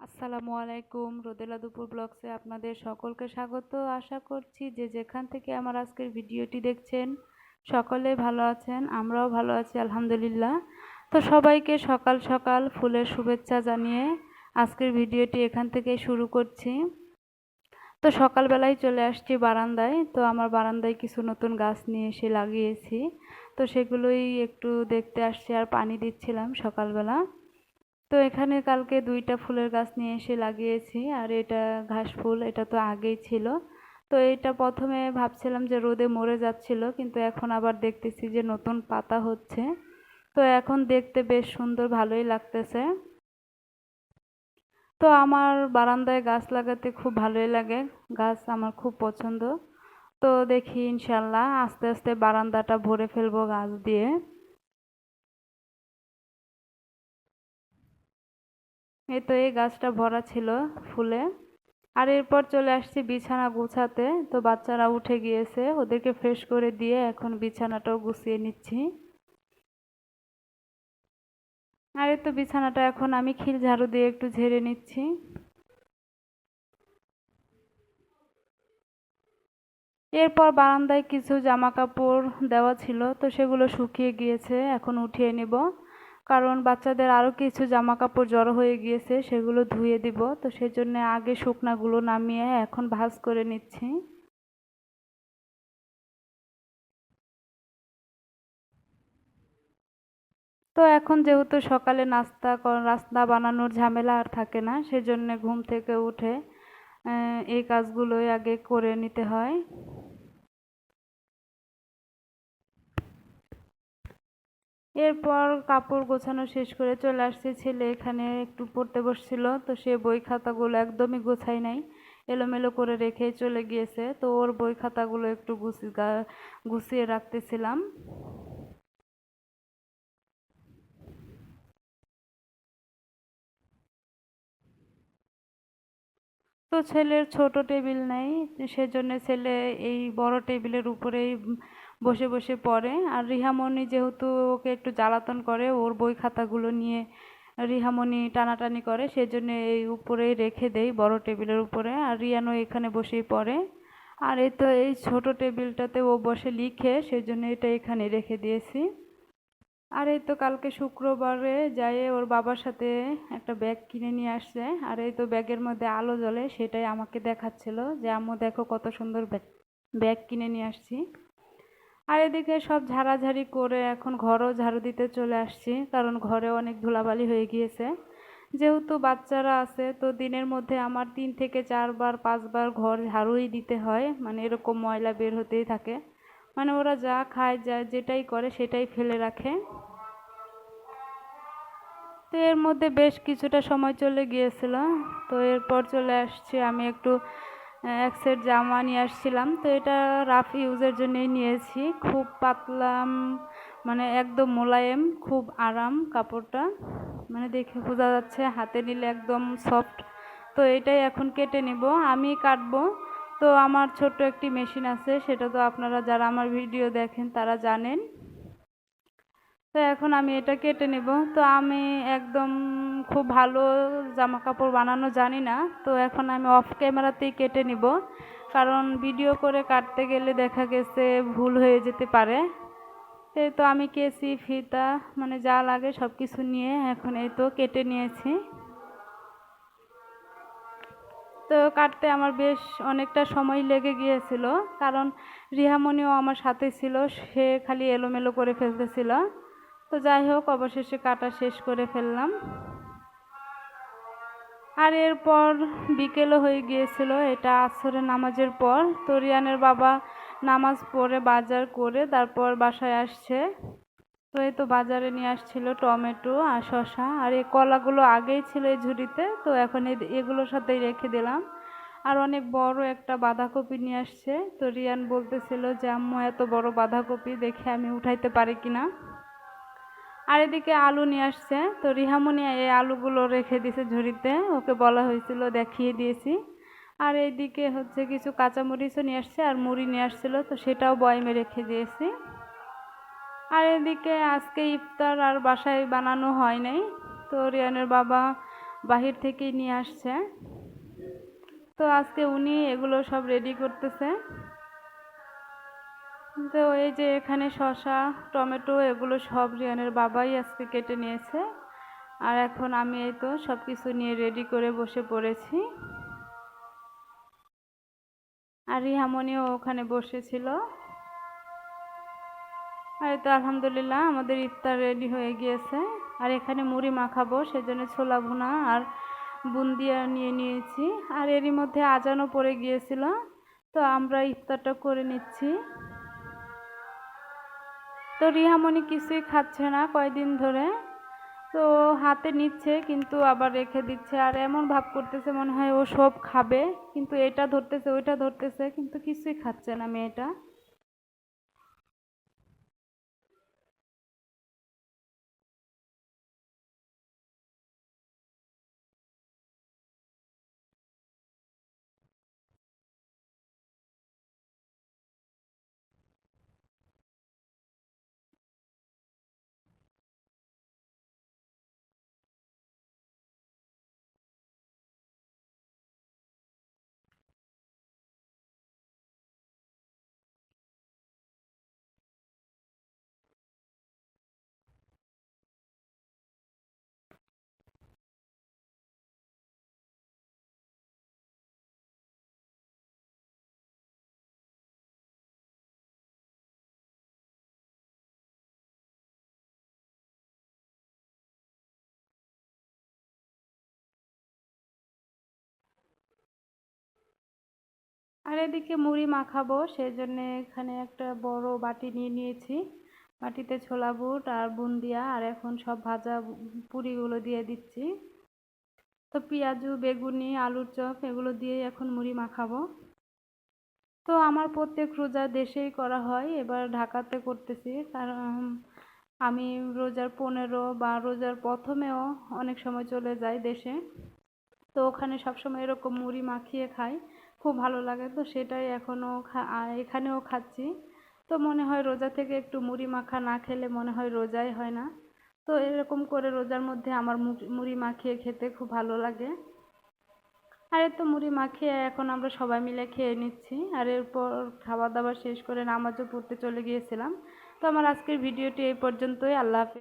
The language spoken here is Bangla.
আসসালামু আলাইকুম। রোদেলা দুপুর ব্লগসে আপনাদের সকলকে স্বাগত। আশা করছি যে যেখান থেকে আমার আজকের ভিডিওটি দেখছেন, সকলে ভালো আছেন, আমরাও ভালো আছি, আলহামদুলিল্লাহ। তো সবাইকে সকাল সকাল ফুলের শুভেচ্ছা জানিয়ে আজকের ভিডিওটি এখান থেকে শুরু করছি। তো সকালবেলায় চলে আসছি বারান্দায়। তো আমার বারান্দায় কিছু নতুন গাছ নিয়ে এসে লাগিয়েছি। তো সেগুলোই একটু দেখতে আসছি আর পানি দিচ্ছিলাম সকালবেলা। তো এখানে কালকে দুইটা ফুলের গাছ নিয়ে এসে লাগিয়েছি, আর এটা ঘাস ফুল, এটা তো আগেই ছিল। তো এটা প্রথমে ভাবছিলাম যে রোদে মরে যাচ্ছিল, কিন্তু এখন আবার দেখতেছি যে নতুন পাতা হচ্ছে। তো এখন দেখতে বেশ সুন্দর, ভালোই লাগতেছে। তো আমার বারান্দায় গাছ লাগাতে খুব ভালোই লাগে, গাছ আমার খুব পছন্দ। তো দেখি ইনশাল্লাহ আস্তে আস্তে বারান্দাটা ভরে ফেলব গাছ দিয়ে। এই তো এই গাছটা ভরা ছিল ফুলে। আর এরপর চলে আসছি বিছানা গুছাতে। তো বাচ্চারা উঠে গিয়েছে, ওদেরকে ফ্রেশ করে দিয়ে এখন বিছানাটাও গুছিয়ে নিচ্ছি। আর তো বিছানাটা এখন আমি খিল ঝাড়ু দিয়ে একটু ঝেড়ে নিচ্ছি। এরপর বারান্দায় কিছু জামা কাপড় দেওয়া ছিল, তো সেগুলো শুকিয়ে গিয়েছে, এখন উঠিয়ে নিব। কারণ বাচ্চাদের আরও কিছু জামা কাপড় জড়ো হয়ে গিয়েছে, সেগুলো ধুয়ে দিব। তো সেজন্য আগে শুকনাগুলো নামিয়ে এখন ভাজ করে নিচ্ছি। তো এখন যেহেতু সকালে নাস্তা রাস্তা বানানোর ঝামেলা আর থাকে না, সেজন্য ঘুম থেকে উঠে এই কাজগুলোই আগে করে নিতে হয়। এরপর কাপড় গোছানো শেষ করে চলে আসছে ছেলে এখানে একটু পড়তে বসছিল, তো সে বই খাতাগুলো একদমই গোছাই নাই, এলোমেলো করে রেখে চলে গিয়েছে, তো ওর বই খাতাগুলো একটু গুছিয়ে রাখতেছিলাম। তো ছেলের ছোট টেবিল নেই, সেজন্য ছেলে এই বড় টেবিলের উপরেই বসে বসে পড়ে। আর রিহামণি যেহেতু ওকে একটু জ্বালাতন করে, ওর বই খাতাগুলো নিয়ে রিহামণি টানাটানি করে, সেজন্য এই উপরেই রেখে দেই বড় টেবিলের উপরে। আর রিয়ানও এখানে বসেই পড়ে। আর এই তো এই ছোট টেবিলটাতে ও বসে লিখে, সেজন্য এটা এখানে রেখে দিয়েছি। আর এই তো কালকে শুক্রবারে যাই ওর বাবার সাথে একটা ব্যাগ কিনে নিয়ে আসছে। আর এই তো ব্যাগের মধ্যে আলো জ্বলে, সেটাই আমাকে দেখাচ্ছিল যে, আম্মু, দেখো কত সুন্দর ব্যাগ ব্যাগ কিনে নিয়ে আসছি। আর এদিকে সব ঝাড়াঝাড়ি করে এখন ঘরও ঝাড়ু দিতে চলে আসছি, কারণ ঘরে অনেক ধুলাবালি হয়ে গিয়েছে। যেহেতু বাচ্চারা আছে, তো দিনের মধ্যে আমার তিন থেকে চারবার, পাঁচবার ঘর ঝাড়ুই দিতে হয়। মানে এরকম ময়লা বের হতেই থাকে। মানে ওরা যা খায়, যা যেটাই করে সেটাই ফেলে রাখে। তো এর মধ্যে বেশ কিছুটা সময় চলে গিয়েছিল। তো এরপর চলে আসছি আমি একটু এক সেট জামা নিয়ে আসছিলাম। তো এটা রাফ ইউজের জন্যই নিয়েছি। খুব পাতলা মানে একদম মোলায়েম, খুব আরাম কাপড়টা। মানে দেখে বোঝা যাচ্ছে হাতে নিলে একদম সফট তো এটাই এখন কেটে নিব। আমি কাটবো। তো আমার ছোট্ট একটি মেশিন আছে, সেটা তো আপনারা যারা আমার ভিডিও দেখেন, তারা জানেন। তো এখন আমি এটা কেটে নেব। তো আমি একদম খুব ভালো জামা কাপড় বানানো জানি না। তো এখন আমি অফ ক্যামেরাতেই কেটে নিব। কারণ ভিডিও করে কাটতে গেলে দেখা গেছে ভুল হয়ে যেতে পারে। এই তো আমি কেসি ফিতা মানে যা লাগে সব কিছু নিয়ে এখন এই তো কেটে নিয়েছি। তো কাটতে আমার বেশ অনেকটা সময় লেগে গিয়েছিল। কারণ রিহামণিও আমার সাথে ছিল, সে খালি এলোমেলো করে ফেলতেছিল। তো যাই হোক, অবশেষে কাটা শেষ করে ফেললাম। আর এরপর বিকেলও হয়ে গিয়েছিল, এটা আসরের নামাজের পর। তো রিয়ানের বাবা নামাজ পড়ে বাজার করে তারপর বাসায় আসছে। তো এই তো বাজারে নিয়ে আসছিল টমেটো আর শশা আর এই কলাগুলো আগেই ছিল এই ঝুড়িতে, তো এখন এগুলোর সাথেই রেখে দিলাম। আর অনেক বড় একটা বাঁধাকপি নিয়ে আসছে। তো রিয়ান বলতেছিল যে, আম্মু, এত বড় বাঁধাকপি দেখে আমি উঠাইতে পারি কিনা? আর এদিকে আলু নিয়ে আসছে। তো রিহামনি এই আলুগুলো রেখে দিয়েছে ঝুড়িতে। ওকে বলা হয়েছিল দেখিয়ে দিয়েছি। আর এইদিকে হচ্ছে কিছু কাঁচামরিচও নিয়ে আসছে আর মুড়ি নিয়ে আসছিল, তো সেটাও বয়মে রেখে দিয়েছি। আর এদিকে আজকে ইফতার আর বাসায় বানানো হয় নাই। তো রিয়ানের বাবা বাহির থেকেই নিয়ে আসছে। তো আজকে উনি এগুলো সব রেডি করতেছে। তো এই যে এখানে শসা, টমেটো এগুলো সব রিয়ানের বাবাই আজকে কেটে নিয়েছে। আর এখন আমি এই তো সব কিছু নিয়ে রেডি করে বসে পড়েছি। আর রিহামনিও ওখানে বসেছিল। আর তো আলহামদুলিল্লাহ আমাদের ইফতার রেডি হয়ে গিয়েছে। আর এখানে মুড়ি মাখাবো, সেজন্য ছোলা ভুনা আর বুন্দিয়া নিয়ে নিয়েছি। আর এরই মধ্যে আজানও পড়ে গিয়েছিল, তো আমরা ইফতারটা করে নিচ্ছি। তো রিহামণি কিছুই খাচ্ছে না কয়দিন ধরে। তো হাতে নিচ্ছে কিন্তু আবার রেখে দিচ্ছে। আর এমন ভাব করতেছে মনে হয় ও সব খাবে। কিন্তু এটা ধরতেছে, ওইটা ধরতেছে, কিন্তু কিছুই খাচ্ছে না মেয়েটা। আর এদিকে মুড়ি মাখাবো সেই জন্যে এখানে একটা বড় বাটি নিয়ে নিয়েছি। বাটিতে ছোলা বুট আর বুন্দিয়া, আর এখন সব ভাজা পুরিগুলো দিয়ে দিচ্ছি। তো পেঁয়াজু, বেগুনি, আলুর চপ, এগুলো দিয়ে এখন মুড়ি মাখাবো। তো আমার প্রত্যেক রোজা দেশেই করা হয়, এবার ঢাকাতে করতেছি। কারণ আমি রোজার পনেরো বা রোজার প্রথমেও অনেক সময় চলে যাই দেশে। তো ওখানে সবসময় এরকম মুড়ি মাখিয়ে খাই। খুব ভালো লাগে তো সেটাই এখনও এখানেও খাচ্ছি। তো মনে হয় রোজা থেকে একটু মুড়ি মাখা না খেলে মনে হয় রোজাই হয় না। তো এরকম করে রোজার মধ্যে আমার মুড়ি মাখিয়ে খেতে খুব ভালো লাগে। আর তো মুড়ি মাখিয়ে এখন আমরা সবাই মিলে খেয়ে নিচ্ছি। আর এরপর খাওয়া দাওয়া শেষ করে নামাজও পড়তে চলে গিয়েছিলাম। তো আমার আজকের ভিডিওটি এই পর্যন্তই। আল্লাহ হাফিজ।